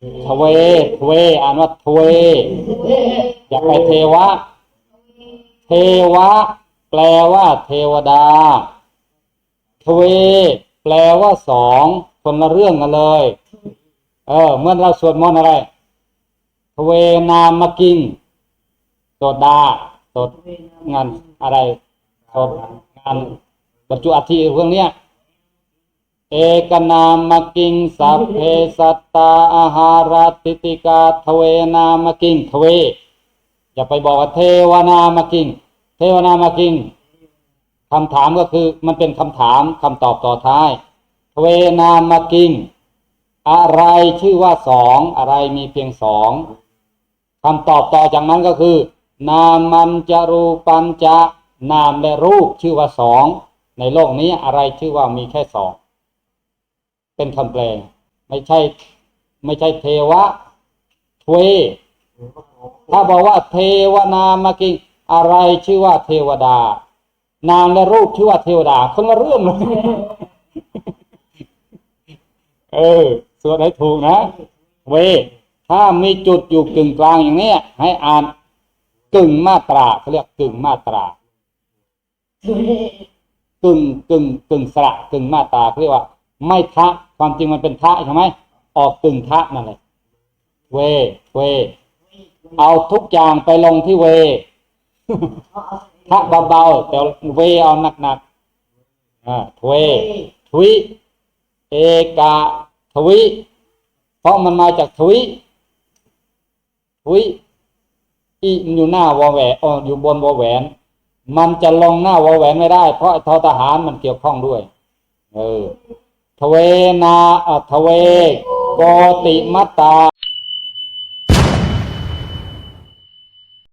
ทเวทเวอ่านว่าทเวอย่าไปเทวะ เทวะ แปลว่า เทวดาทเว แปลว่าสองคนละเรื่องกันเลย เออ เมื่อเราสวดมนต์อะไรทเวนามกิงโสดาโสดงานอะไรโสดงานบรรจุอัฐิพวกเนี้ย เอกนามกิงสัพเพสัตตาอาหารติติกาทเวนามกิงทเว อย่าไปบอกว่าเทวนามกิง เทวนามกิงคำถามก็คือมันเป็นคำถามคำตอบต่อท้ายทเวนามกิง อะไรชื่อว่าสองอะไรมีเพียงสองคำตอบต่อจากนั้นก็คือ นามันจะรูปัญจะนามและรูปชื่อว่าสองในโลกนี้อะไรชื่อว่ามีแค่สอง เป็นคำแปลไม่ใช่ ไม่ใช่เทวะทเวถ้าบอกว่าเทวนามกิงอะไรชื่อว่าเทวดา นามและรูปชื่อว่าเทวดาคนละเรื่องเลยเออสวดให้ถูกนะ เว ถ้ามีจุดอยู่กึ่งกลางอย่างเนี้ย ให้อ่านกึ่งมาตราเขาเรียกกึ่งมาตรากึ่งกึ่งกึ่งสระกึ่งมาตราเขาเรียกว่า ไม่ทะความจริงมันเป็นทะใช่ไหมออกกึ่งทะนั่นแหละเว เว เอาทุกอย่างไปลงที่เวทะเบาๆแต่เวเอาหนักๆอ่าทเวทวิเอกะทวิเพราะมันมาจากทวิทวิอีมันอยู่หน้าวอแหวนอ๋ออยู่บนวอแหวน มันจะลงหน้าวอแหวนไม่ได้ เพราะทอทหารมันเกี่ยวข้องด้วย เออ ทเวนาอะทเวโกติมัตตา